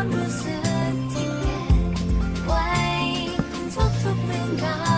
ความรู้สึกที่เก็บไว้ทุกๆเรื่องราว